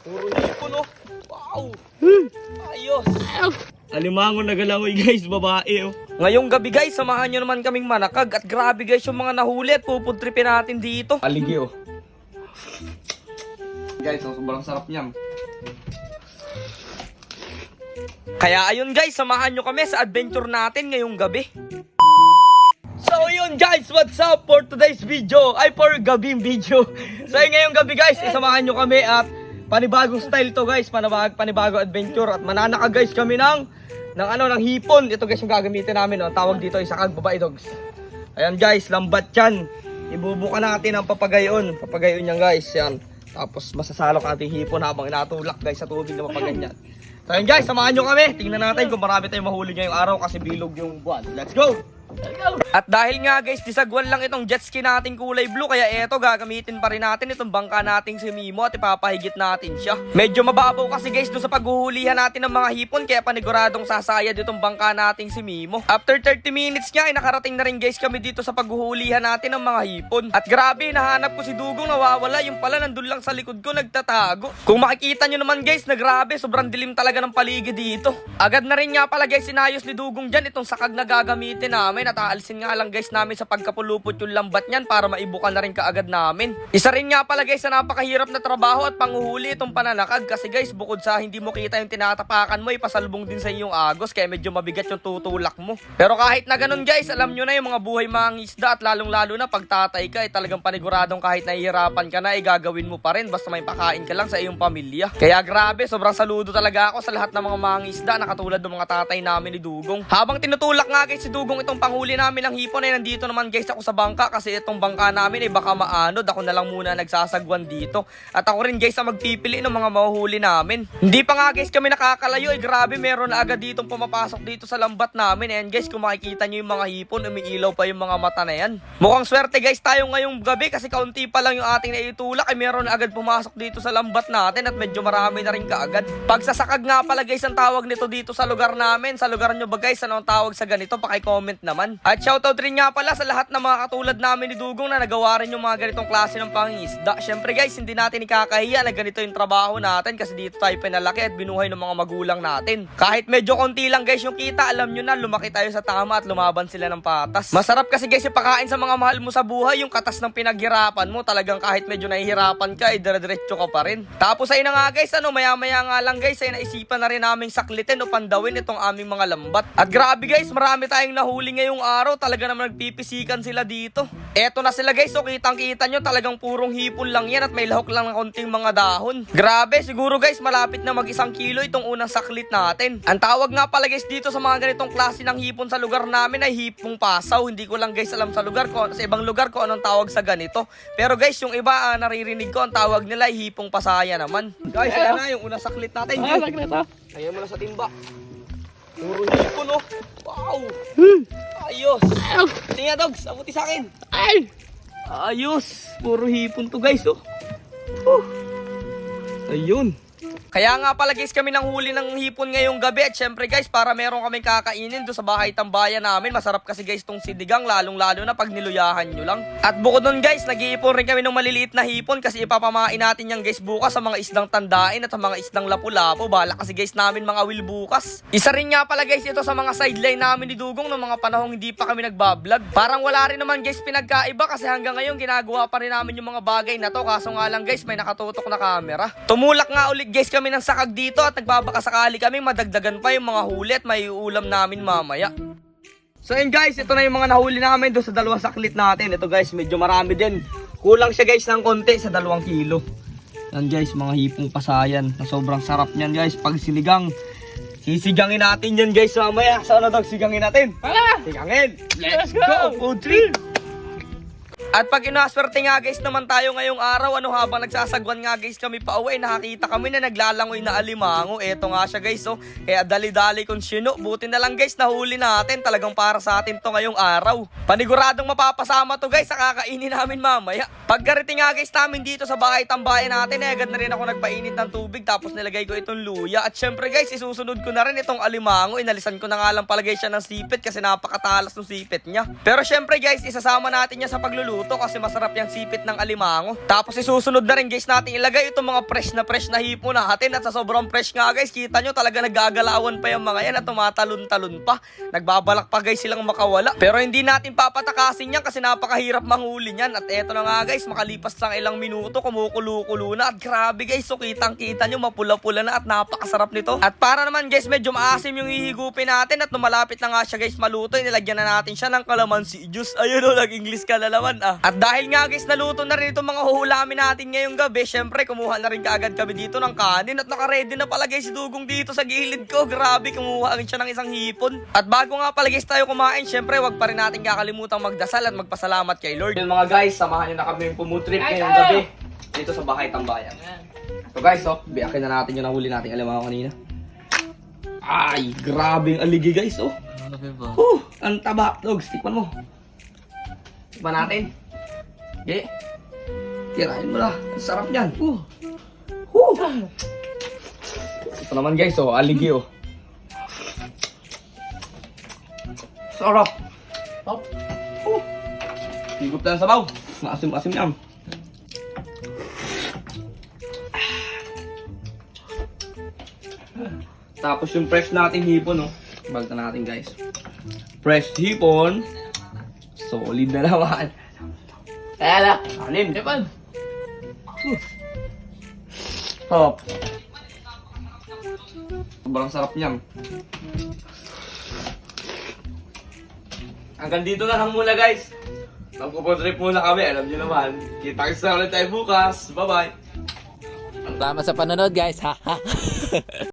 Puro hipon oh. Wow. Ayos. Alimango na galawoy guys, babae oh. Ngayong gabi guys, samahan nyo naman kaming manakag at grabe guys yung mga nahuli at pupuntripin natin dito. Aligi oh. Guys, ang sobrang sarap niyan. Kaya ayun guys, samahan nyo kami sa adventure natin ngayong gabi. So yun guys, what's up for today's video? Ay for gabing video. So ngayong gabi guys, isamahan nyo kami at panibagong style to guys, panibag panibagong adventure at mananaka guys kami ng ng ano ng hipon. Ito guys yung gagamitin namin? Ang tawag dito ay sakag babae dogs. Ayan guys, lambat yan. Ibubuka natin ang papagayon. Papagayon yan guys, yan. Tapos masasalok ating hipon habang inatulak guys sa tubig na mapaganyan. So yun guys, samahan nyo kami. Tingnan natin kung marami tayong mahuli ngayong araw kasi bilog yung buwan. Let's go! At dahil nga guys, disagwan lang itong jet ski nating kulay blue, kaya eto gagamitin pa rin natin itong bangka nating si Mimo at ipapahigit natin siya. Medyo mababaw kasi guys doon sa paghuhulihan natin ng mga hipon, kaya paniguradong sasayad itong bangka nating si Mimo. After 30 minutes nga, ay nakarating na rin guys kami dito sa paghuhulihan natin ng mga hipon. At grabe, nahanap ko si Dugong nawawala, yung pala nandun lang sa likod ko nagtatago. Kung makikita nyo naman guys, na grabe, sobrang dilim talaga ng paligid dito. Agad na rin nga pala guys, sinayos ni Dugong dyan itong sakag na gagamitin namin at aalisin nga lang guys namin sa pagkapulupot yung lambat niyan para maibukan na rin kaagad namin. Isa rin nga pala guys na napakahirap na trabaho at panghuhuli itong pananakag kasi guys bukod sa hindi mo kita yung tinatapakan mo, ipasalbong din sa iyong agos kaya medyo mabigat yung tutulak mo. Pero kahit na ganun guys, alam nyo na yung mga buhay mga isda at lalong lalo na pagtatay ka ay talagang paniguradong kahit nahihirapan ka na ay gagawin mo pa rin basta may pakain ka lang sa iyong pamilya. Kaya grabe, sobrang saludo talaga ako sa lahat ng mga mga isda na katulad ng mga tatay namin ni Dugong. Habang tinutulak nga guys si Dugong itong panghuli namin ng hipon ay nandito naman guys ako sa bangka kasi itong bangka namin ay baka maanod. Ako na lang muna nagsasagwan dito. At ako rin guys ang magpipili ng mga mahuhuli namin. Hindi pa nga guys kami nakakalayo ay grabe meron na agad ditong pumapasok dito sa lambat namin. Ayan guys kung makikita nyo yung mga hipon umiilaw pa yung mga mata na yan. Mukhang swerte guys tayo ngayong gabi kasi kaunti pa lang yung ating naitulak ay meron na agad pumasok dito sa lambat natin at medyo marami na rin kaagad. Pagsasakag nga pala guys ang tawag nito dito sa lugar namin. Sa lugar nyo ba guys ano ang tawag sa ganito? Paki-comment naman. At shoutout rin nga pala sa lahat ng mga katulad namin ni Dugong na nagawa rin yung mga ganitong klase ng pangingisda. Syempre guys, hindi natin ikakahiya na ganito yung trabaho natin kasi dito tayo pinalaki at binuhay ng mga magulang natin. Kahit medyo konti lang guys yung kita, alam nyo na lumaki tayo sa tama at lumaban sila ng patas. Masarap kasi guys yung pakain sa mga mahal mo sa buhay, yung katas ng pinaghirapan mo, talagang kahit medyo nahihirapan ka, ay dire-diretso ka pa rin. Tapos ayun na nga guys, ano, maya-maya nga lang guys, ay naisipan na rin naming saklitin o pandawin itong aming mga lambat. At grabe guys, marami tayong nahuli ngayong araw, talaga naman nagpipisikan sila dito. Eto na sila guys, so kitang kita nyo talagang purong hipon lang yan at may lahok lang ng konting mga dahon. Grabe, siguro guys malapit na mag isang kilo itong unang saklit natin. Ang tawag nga pala guys dito sa mga ganitong klase ng hipon sa lugar namin ay hipong pasaw. Hindi ko lang guys alam sa lugar ko, sa ibang lugar ko anong tawag sa ganito. Pero guys, yung iba ah, naririnig ko ang tawag nila ay hipong pasaya naman. Guys, ayan na yung unang saklit natin. Saklit ah. Ayan mo na sa timba. Puro hipon oh. Wow! Ayos! Tingnan dogs, abuti sa akin. Ay! Ayos! Puro hipon to guys oh. Oh. Ayun. Kaya nga pala guys kami nang huli ng hipon ngayong gabi at syempre guys para meron kaming kakainin doon sa bahay tambayan namin. Masarap kasi guys tong sidigang lalong lalo na pag niluyahan nyo lang. At bukod nun guys nag-iipon rin kami ng maliliit na hipon kasi ipapamain natin yan guys bukas sa mga isdang tandain at sa mga isdang lapu-lapu. Bala kasi guys namin mga will bukas. Isa rin nga pala guys ito sa mga sideline namin ni Dugong ng mga panahong hindi pa kami nagbablog. Parang wala rin naman guys pinagkaiba kasi hanggang ngayon ginagawa pa rin namin yung mga bagay na to kaso nga lang guys may nakatutok na camera. Tumulak nga ulit guys kami ng sakag dito at nagbabaka sakali kami madagdagan pa yung mga huli at may ulam namin mamaya. So yun guys, ito na yung mga nahuli namin doon sa dalawang saklit natin. Ito guys, medyo marami din. Kulang siya guys ng konti sa dalawang kilo. Yan guys, mga hipong pasayan. Na sobrang sarap niyan guys. Pag sinigang, sisigangin natin yan guys mamaya. Sana daw sigangin natin? Tara! Sigangin! Let's go! Food trip! At pag inaswerte nga guys naman tayo ngayong araw, ano habang nagsasagwan nga guys kami pa uwi, nakakita kami na naglalangoy na alimango. Eto nga siya guys, oh. Kaya dali-dali kung sino. Buti na lang guys, nahuli natin. Talagang para sa atin to ngayong araw. Paniguradong mapapasama to guys, kakainin namin mamaya. Pagkarating nga guys namin dito sa bahay tambayan natin, eh, agad na rin ako nagpainit ng tubig tapos nilagay ko itong luya. At syempre guys, isusunod ko na rin itong alimango. Inalisan ko na nga lang palagay siya ng sipit kasi napakatalas ng sipit niya. Pero syempre guys, isasama natin niya sa pagluluto maluto kasi masarap yung sipit ng alimango. Tapos isusunod na rin guys natin ilagay itong mga fresh na fresh na hipo natin at sa sobrang fresh nga guys, kita nyo talaga naggagalawan pa yung mga yan at tumatalon-talon pa. Nagbabalak pa guys silang makawala. Pero hindi natin papatakasin yan kasi napakahirap manghuli yan. At eto na nga guys, makalipas lang ilang minuto, kumukulo-kulo na. At grabe guys, so kitang-kita nyo, mapula-pula na at napakasarap nito. At para naman guys, medyo maasim yung hihigupin natin at lumalapit na nga siya guys maluto, nilagyan na natin siya ng kalamansi juice. Ayun o, nag-English ka na naman ah. At dahil nga guys, naluto na rin itong mga huhulamin natin ngayong gabi, syempre kumuha na rin kaagad kami dito ng kanin at nakaredy na pala guys si Dugong dito sa gilid ko. Grabe, kumuha rin siya ng isang hipon. At bago nga pala guys tayo kumain, syempre wag pa rin natin kakalimutan magdasal at magpasalamat kay Lord. Yun mga guys, samahan nyo na kami yung pumutrip ngayong gabi dito sa Bahay Tambayan. So guys, oh, biyakin na natin yung nahuli nating alimango kanina. Ay, grabe yung aligi guys, oh. Oh, ang taba. Dogs, tikman mo. Tikman natin. Okay. Tirahin mo na. Ang sarap niyan. Uh. Uh. Ito naman guys, oh, aligi, oh. Sarap. Sarap. Uh. Higup na sabaw. Maasim-asim yan. Tapos yung fresh nating hipon, no? Balta natin, guys. Fresh hipon. Solid na naman. Kaya na. Anim. Japan. Sarap. Sobrang sarap niyan. Hanggang dito na lang muna, guys. Magpupuntrip muna kami. Alam niyo naman. Kita-kits na ulit tayo bukas. Bye-bye. Salamat sa panonood guys. Ha ha.